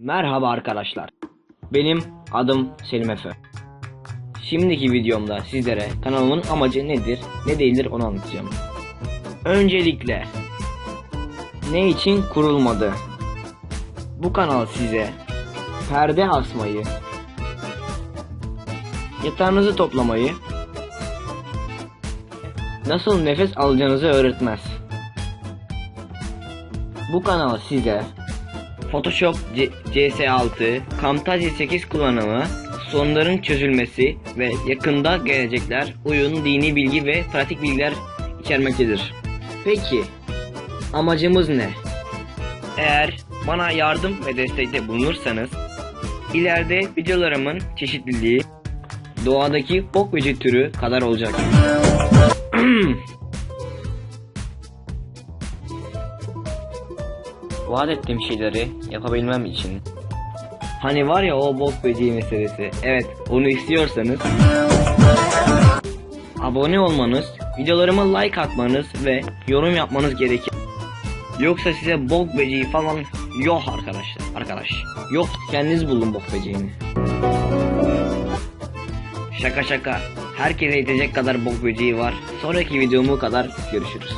Merhaba arkadaşlar. Benim adım Selim Efe. Şimdiki videomda sizlere kanalımın amacı nedir, ne değildir onu anlatacağım. Öncelikle ne için kurulmadı? Bu kanal size perde asmayı, yatağınızı toplamayı, nasıl nefes alacağınızı öğretmez. Bu kanal size Photoshop C- CS6, Camtasia 8 kullanımı, sorunların çözülmesi ve yakında gelecekler oyun, dini bilgi ve pratik bilgiler içermektedir. Peki, amacımız ne? Eğer bana yardım ve destekte bulunursanız, ileride videolarımın çeşitliliği doğadaki bok böcek türü kadar olacak. vaat ettiğim şeyleri yapabilmem için. Hani var ya o bok böceği meselesi. Evet onu istiyorsanız abone olmanız, videolarıma like atmanız ve yorum yapmanız gerekir. Yoksa size bok böceği falan yok arkadaşlar. Arkadaş. Yok kendiniz bulun bok böceğini. Şaka şaka. Herkese yetecek kadar bok böceği var. Sonraki videomu kadar görüşürüz.